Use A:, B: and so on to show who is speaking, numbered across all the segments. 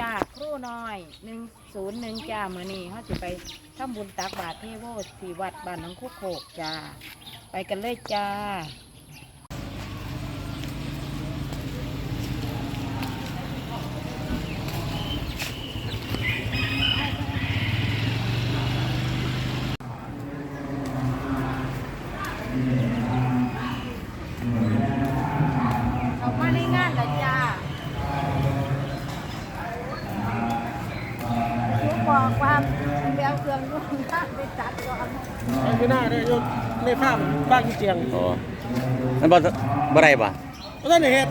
A: จ้าครูน้อยหนึ่งศูนย์หนึ่งจ้ามือนี้เขาจะไปทำบุญตักบาตรเทโวที่วัดบ้านหนองคุกโขกจ้า ไปกันเลยจ้า ออกมาในงานแล้วจ้าลูกบอกว่าเดี๋ยวเครื่
B: มีหน้าเนี่ยโยนในภาพบ้านที่เจียง
C: โอ้นั่นบ่บ่ได้บ่
B: เพราะฉะนั้นเหตุ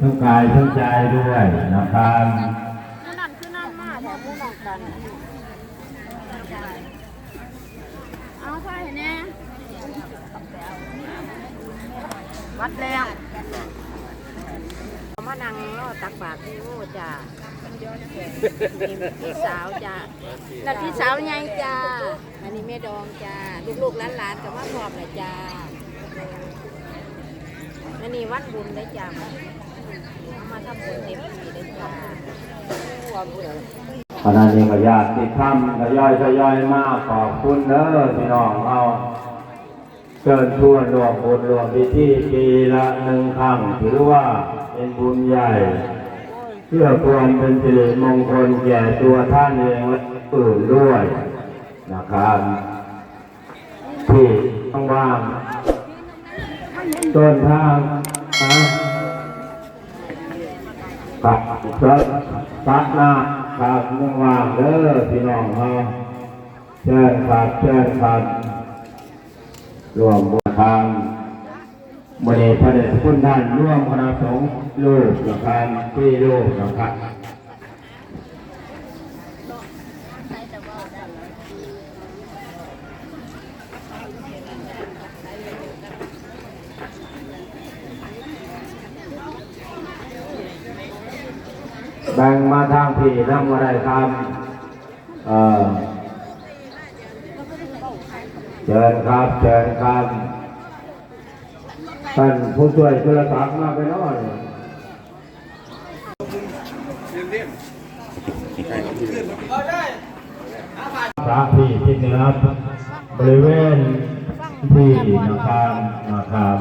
D: ทั้งกายทั้งใจด้วยนะครับ
A: นั้นคือนั่นมาแถวผู้นั้นกันเอาใส่แน่วัดแล้ว มานั่งรอตักบาตรที่โอ้จ้านี่พี่สาวจ้าแล้วพี่สาวใหญ่จ้าอันนี้แม่ดองจ้าลูกๆหลานๆกับมาพร้อมเลยจ้าอันนี้วัดบุญได้จ้ามาทำบุญเต็มที่ได้จ้า
D: ขณะนี้ก็ญาติธรรมทยอยทยอยมากขอบคุณเด้อพี่น้องเอาเชิญชวนรวมบุญรวมพิธีปีละหนึ่งครั้งถือว่า เป็นบุญใหญ่ เพื่อความเป็นสิริมงคลแก่ตัวท่านเองและอื่นด้วยนะครับที่ต้องว่างต้นทางนะปักเสิร์ปักหน้าครับยังว่างเด้อพี่น้องเฮาเชิญครับเชิญครับรวมบุญทาง บริพระเดชคุณท่านร่วมคณะสงฆ์ลูกนะครับพี่ลูกนะครับแบ่งมาทางพี่ทำอะไรครับเออเชิญครับเชิญครับ ท่านผู้ช่วยจุลศักดิ์มาไปหน่อยพระพี่ที่เหนือบริเวณที่นะครับนะครับ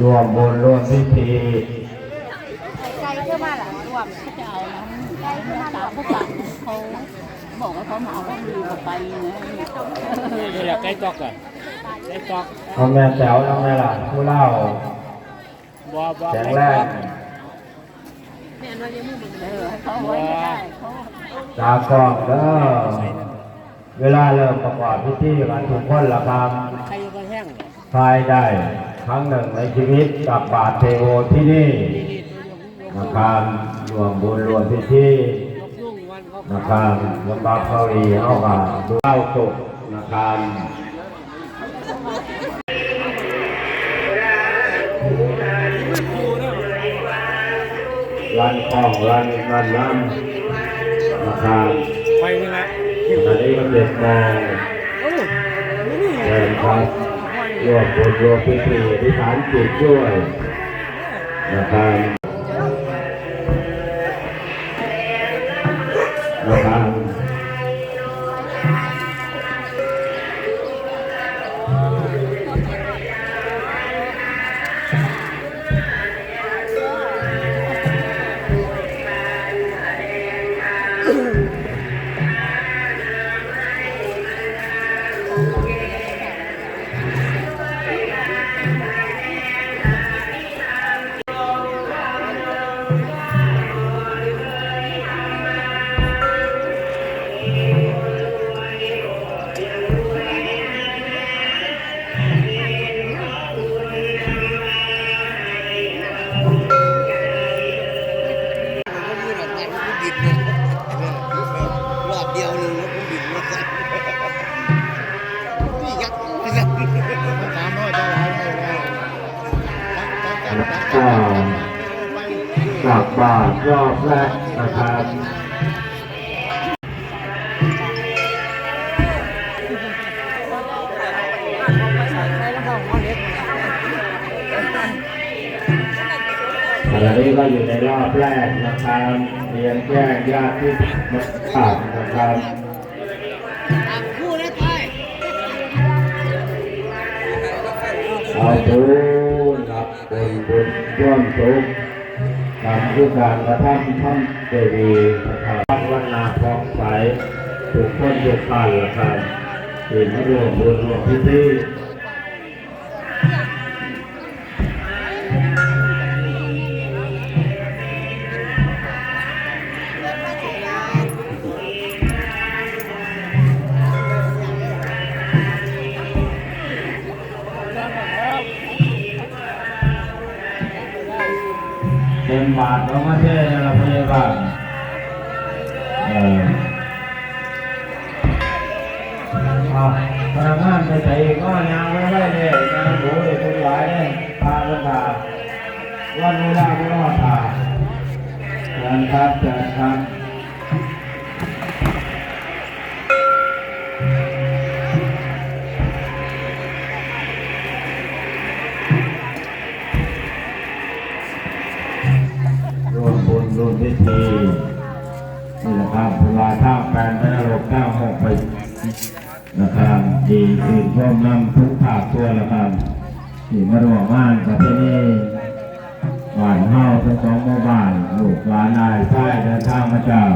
D: รวมบุญรวมพิธี
A: ไกลเพื่อมาหลังรวม
E: จะเอาน้ำไก่มาตามพวกหลังเขา บอกว่าเขามาเอาของดีออกไปนะ
B: นี่แหละไก่ตอกอะไก่ตอก
D: เอาแม่แจ๋วน้องแม่ล่ะผู้เล่า
B: บ่บ่
D: แข็ง
B: ไก่
D: แร
B: ต
D: ง
B: อก
E: เออให้เขาไว้ไม่ได้เขา
D: ตากล้องเด้อเวลาเริ่มประกอบพิธีกันทุกคนละครับ
B: ใครอยู่ก็แห้งเนี่ย
D: ภายได้ครั้งหนึ่งในชีวิตกับบาทเทโอที่นี่นะครับรวมบุญรวมพิธี
B: ยกยุ่งวั นะ
D: ครับลำบากเกาหลีเอากับดูเล่าสุกนะครับรันคลองรันรันน้ำนะครับ
B: ไปนี่แหละ
D: ตอนนี้ก็เจ็ดโมง
B: โอ้นี่นี่
D: เชิญครับรวมบุญรวมพิธีอธิษฐานจิตด้วยนะครับ นาทรอบแรกนะครับขณะนี้ก็อยู่ในรอบแรกนะครับเรียนแจ้งญาติที่มาขาดนะครับเอาบุญรับบุญบุญย่อมสุข ทำผู้การกระทำท่านเจดีย์นะครับวันนาพร้อมใสถูกต้นทุกท่านละครันเห็นรวมรวมพิธี เต็มบาทของประเท่เราพยาบาลเออพนักงานไปใส่ก็ยังไม่ได้เลยยังดูเลยคนหลายเลยพากันตาวันเวลาไม่รอดตาเชิญครับเชิญครับ พร้อมนำทุกภาคตัวละครับที่มาดวงมงานประเทศนี้บ้านเฮาทั้งสองหมู่บ้านลูกหลานนายชายเดินทางมาจาก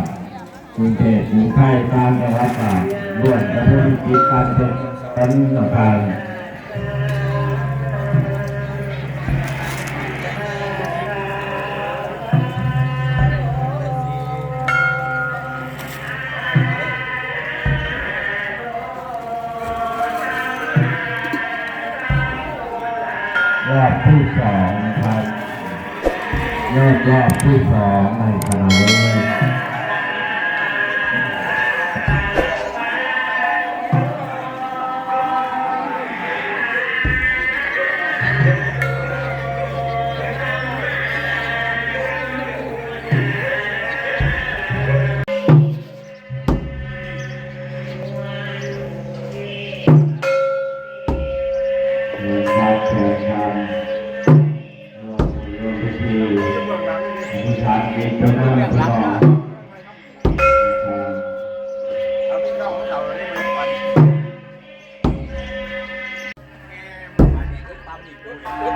D: กรุงเทพกรุงไทยตามจังหวัดต่างร่วมกระเพณีกิจการเป็นเป็นนะครั รอบที่สองนะครับเริ่มรอบที่สองในขณะนี้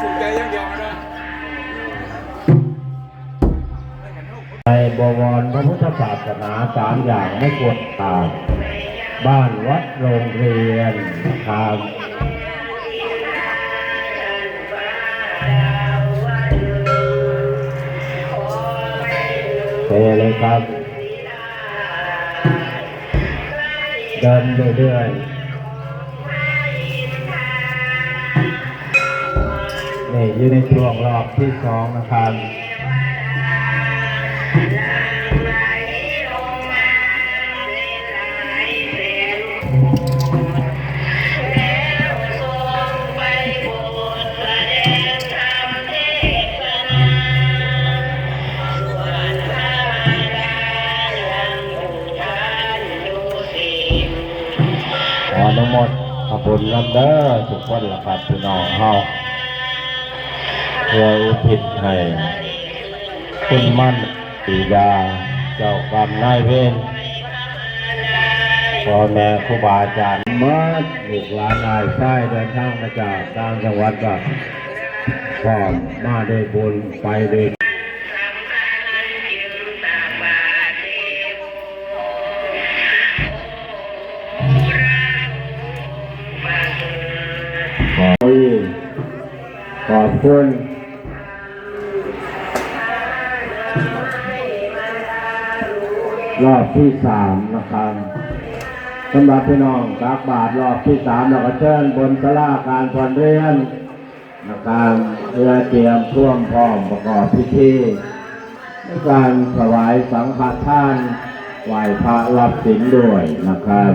C: ถูกใจยังเดียวนะ
D: ในบวรพระพุทธศาสนาสามอย่างไม่ควรขาดบ้านวัดโรงเรียนนะครับเทเลยครับ เดินเรื่อยๆ นี่อยู่ในช่วงรอบที่สองนะครับอนุโมทนาบุญนำเด้อทุกคนละครับพี่น้องเฮา เพื่ออุทิศให้คุณมั่นปีดาเจ้ากรรมนายเวรพ่อแม่ครูบาอาจารย์มื่อลูกหลานนายชายเดินทางมาจากต่างจังหวัดก็พร้อมมาด้วยบุญไปด้วยขอขอบคุณ รอบที่สามนะครับสำหรับพี่น้องกากบาทรอบที่สามเราก็เชิญบนสลาการพรเรียนนะครับเพื่อเตรียมท่วมพร้อมประกอบพิธีในการถวายสังฆทานไหว้พระรับศีลด้วยนะครับ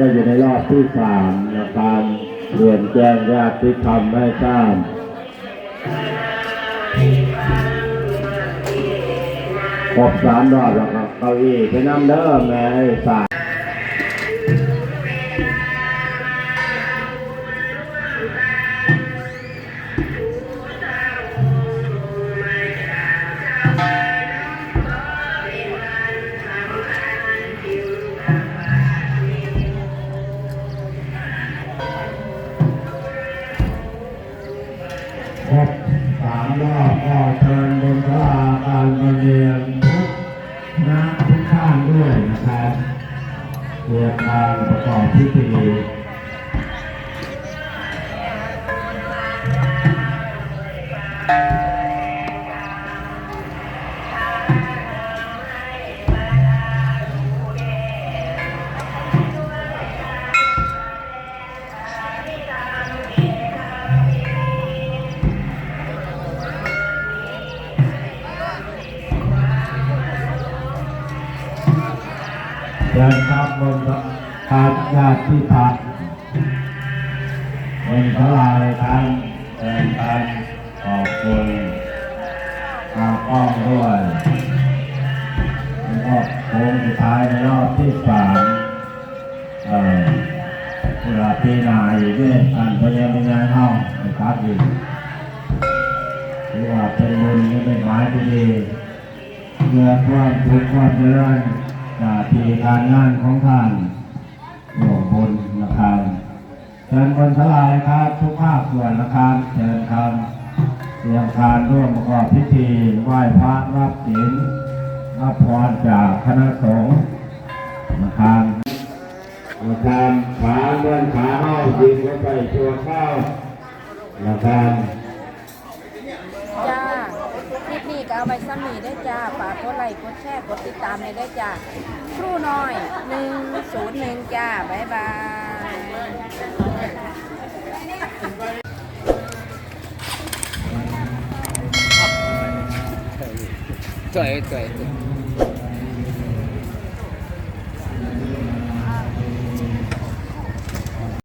D: ก็อยู่ในรอบที่สามนะครับเรียนแจ้งญาติธรรมให้ทราบครบสามรอบแล้วครับเก้าอี้ไปนั่งเด้อแม่ไอ้สาย ครบสามรอบก็เชิญบนพระอาการประเรียนทุกนักทุกข้างด้วยนะครับเพื่อการประกอบพิธีเต้อมด้วยแล้วก็โค้งสุดท้ายในรอบที่สามเอ่อเวลาปีนาอีกด้วยการพยายามงานห้องนะครับอีกถือว่าเป็นบุญไม่เป็นหมายที่ดีเมื่อความทุกข์ความเจริญหน้าที่การงานของท่านหลวงบุญนะครับเชิญบนสลายครับทุกภาคส่วนนะครับเชิญครับ เตรียมการร่วมประกอบพิธีไหว้พระรับศีลรับพรจากคณะสงฆ์นะครับนะครับขาเลื่อนขาเข้ายิงเข้าไปตัวเข้านะครับ
A: จ้าคลิปนี้ก็เอาไปซ้ำนี่ได้จ้าฝากกดไลค์กดแชร์กดติดตามเลยได้จ้าครูน้อย101จ้า บ๊ายบาย
B: จ่อยจ่อย